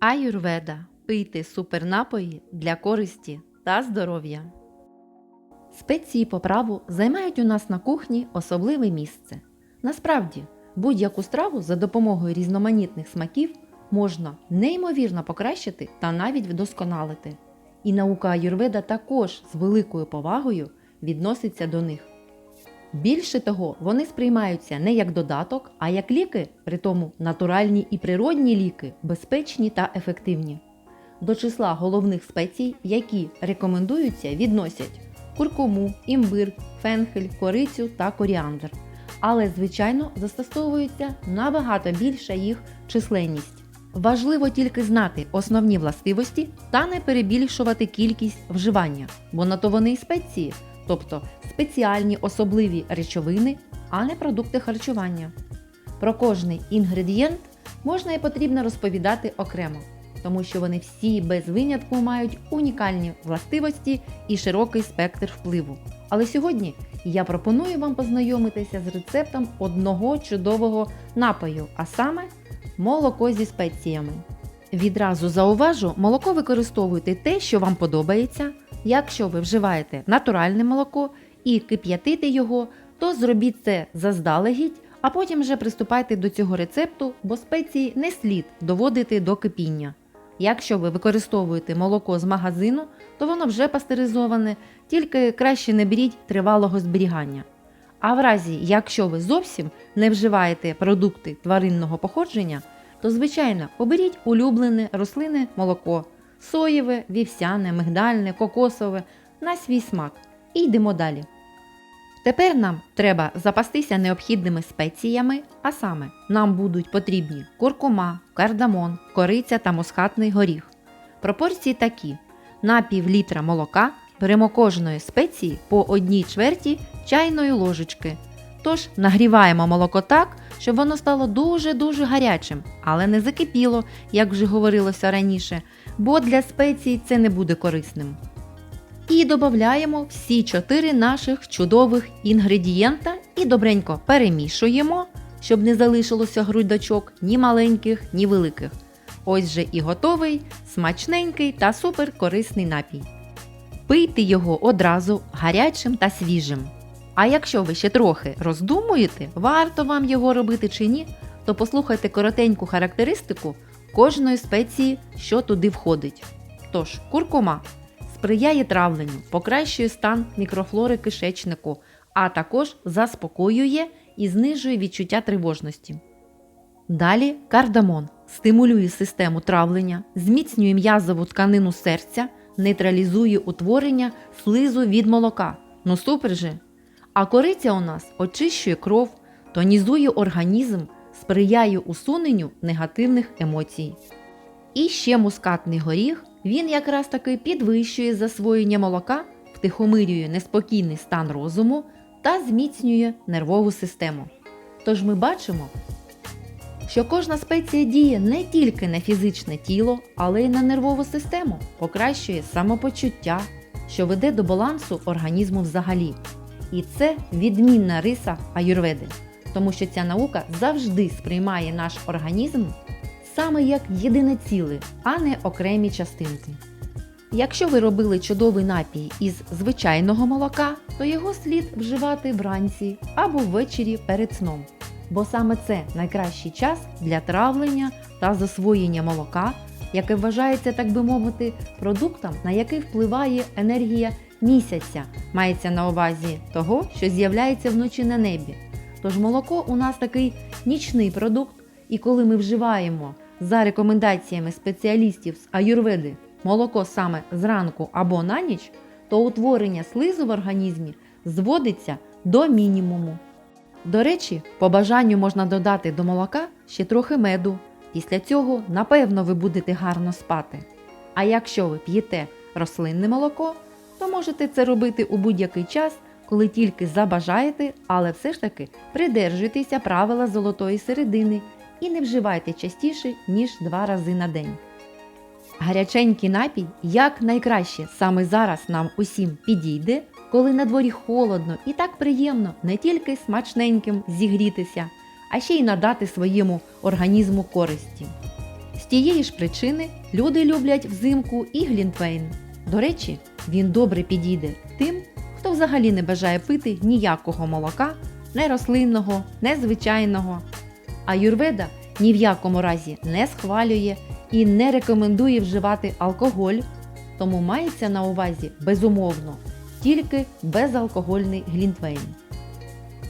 Аюрведа. Пийте супернапої для користі та здоров'я. Спеції поправу займають у нас на кухні особливе місце. Насправді, будь-яку страву за допомогою різноманітних смаків можна неймовірно покращити та навіть вдосконалити. І наука аюрведа також з великою повагою відноситься до них. Більше того, вони сприймаються не як додаток, а як ліки, притому натуральні і природні ліки, безпечні та ефективні. До числа головних спецій, які рекомендуються, відносять куркуму, імбир, фенхель, корицю та коріандр. Але, звичайно, застосовується набагато більша їх численність. Важливо тільки знати основні властивості та не перебільшувати кількість вживання, бо на то вони і спеції, тобто спеціальні особливі речовини, а не продукти харчування. Про кожний інгредієнт можна і потрібно розповідати окремо, тому що вони всі без винятку мають унікальні властивості і широкий спектр впливу. Але сьогодні я пропоную вам познайомитися з рецептом одного чудового напою, а саме молоко зі спеціями. Відразу зауважу, молоко використовуйте те, що вам подобається. Якщо ви вживаєте натуральне молоко і кип'ятите його, то зробіть це заздалегідь, а потім вже приступайте до цього рецепту, бо спеції не слід доводити до кипіння. Якщо ви використовуєте молоко з магазину, то воно вже пастеризоване, тільки краще не беріть тривалого зберігання. А в разі, якщо ви зовсім не вживаєте продукти тваринного походження, то звичайно оберіть улюблене рослинне молоко соєве, вівсяне, мигдальне, кокосове на свій смак. І йдемо далі. Тепер нам треба запастися необхідними спеціями, а саме нам будуть потрібні куркума, кардамон, кориця та мускатний горіх. Пропорції такі: на пів літра молока беремо кожної спеції по одній чверті чайної ложечки. Тож нагріваємо молоко так, щоб воно стало дуже-дуже гарячим, але не закипіло, як вже говорилося раніше, бо для спецій це не буде корисним. І додаємо всі чотири наших чудових інгредієнта і добренько перемішуємо, щоб не залишилося грудочок ні маленьких, ні великих. Ось же і готовий, смачненький та суперкорисний напій. Пийте його одразу гарячим та свіжим. А якщо ви ще трохи роздумуєте, варто вам його робити чи ні, то послухайте коротеньку характеристику кожної спеції, що туди входить. Тож, куркума сприяє травленню, покращує стан мікрофлори кишечнику, а також заспокоює і знижує відчуття тривожності. Далі кардамон стимулює систему травлення, зміцнює м'язову тканину серця, нейтралізує утворення слизу від молока. Ну супер же! А кориця у нас очищує кров, тонізує організм, сприяє усуненню негативних емоцій. І ще мускатний горіх, він якраз таки підвищує засвоєння молока, втихомирює неспокійний стан розуму та зміцнює нервову систему. Тож ми бачимо, що кожна спеція діє не тільки на фізичне тіло, але й на нервову систему, покращує самопочуття, що веде до балансу організму взагалі. І це відмінна риса аюрведи, тому що ця наука завжди сприймає наш організм саме як єдине ціле, а не окремі частинки. Якщо ви робили чудовий напій із звичайного молока, то його слід вживати вранці або ввечері перед сном, бо саме це найкращий час для травлення та засвоєння молока, яке вважається, так би мовити, продуктом, на який впливає енергія місяця, мається на увазі того, що з'являється вночі на небі. Тож молоко у нас такий нічний продукт, і коли ми вживаємо за рекомендаціями спеціалістів з аюрведи молоко саме зранку або на ніч, то утворення слизу в організмі зводиться до мінімуму. До речі, по бажанню можна додати до молока ще трохи меду. Після цього, напевно, ви будете гарно спати. А якщо ви п'єте рослинне молоко, то можете це робити у будь-який час, коли тільки забажаєте, але все ж таки придержуйтеся правила золотої середини і не вживайте частіше, ніж два рази на день. Гаряченький напій як найкраще саме зараз нам усім підійде, коли на дворі холодно і так приємно не тільки смачненьким зігрітися, а ще й надати своєму організму користі. З тієї ж причини люди люблять взимку і глінтвейн. До речі, він добре підійде тим, хто взагалі не бажає пити ніякого молока, не рослинного, не звичайного. А юрведа ні в якому разі не схвалює і не рекомендує вживати алкоголь, тому мається на увазі безумовно тільки безалкогольний глінтвейн.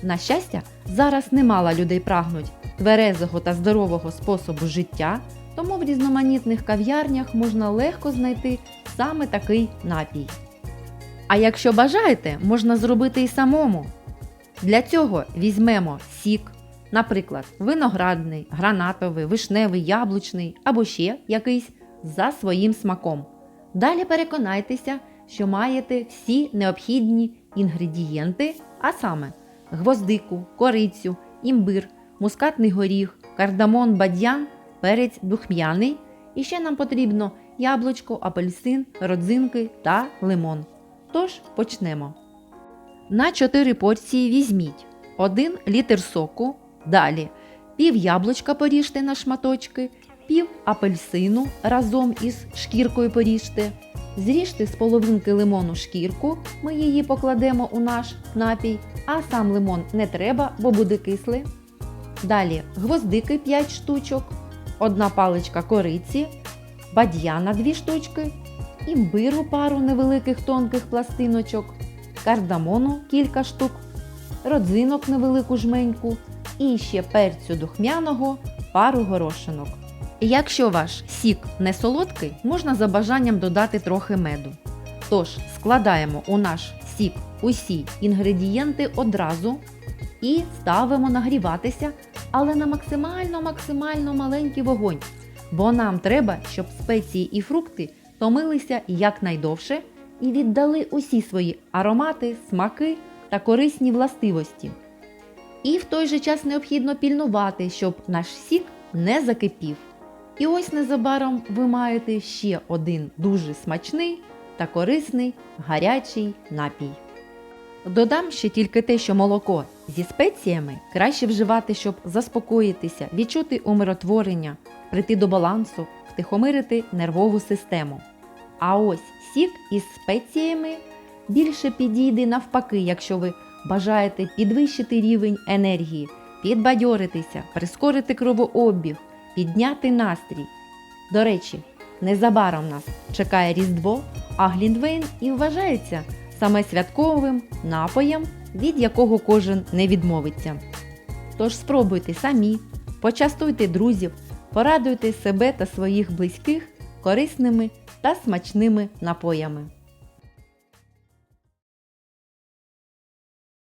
На щастя, зараз немало людей прагнуть тверезого та здорового способу життя, тому в різноманітних кав'ярнях можна легко знайти саме такий напій. А якщо бажаєте, можна зробити і самому. Для цього візьмемо сік, наприклад, виноградний, гранатовий, вишневий, яблучний або ще якийсь за своїм смаком. Далі переконайтеся, що маєте всі необхідні інгредієнти, а саме гвоздику, корицю, імбир, мускатний горіх, кардамон, бадьян, перець духмяний. І ще нам потрібно яблучко, апельсин, родзинки та лимон. Тож почнемо. На 4 порції візьміть 1 літр соку, далі пів яблучка поріжте на шматочки, пів апельсину разом із шкіркою поріжте. Зріжте з половинки лимону шкірку, ми її покладемо у наш напій, а сам лимон не треба, бо буде кислий. Далі гвоздики 5 штучок, одна паличка кориці, бадьяна 2 штучки, імбиру пару невеликих тонких пластиночок, кардамону кілька штук, родзинок невелику жменьку і ще перцю духмяного пару горошинок. Якщо ваш сік не солодкий, можна за бажанням додати трохи меду. Тож складаємо у наш сік усі інгредієнти одразу і ставимо нагріватися, але на максимально-максимально маленький вогонь, бо нам треба, щоб спеції і фрукти томилися якнайдовше і віддали усі свої аромати, смаки та корисні властивості. І в той же час необхідно пільнувати, щоб наш сік не закипів. І ось незабаром ви маєте ще один дуже смачний та корисний гарячий напій. Додам ще тільки те, що молоко зі спеціями краще вживати, щоб заспокоїтися, відчути умиротворення, прийти до балансу, втихомирити нервову систему. А ось сік із спеціями більше підійде навпаки, якщо ви бажаєте підвищити рівень енергії, підбадьоритися, прискорити кровообіг, підняти настрій. До речі, незабаром нас чекає Різдво, а Глінтвейн і вважається саме святковим напоєм, від якого кожен не відмовиться. Тож спробуйте самі, почастуйте друзів, порадуйте себе та своїх близьких корисними та смачними напоями.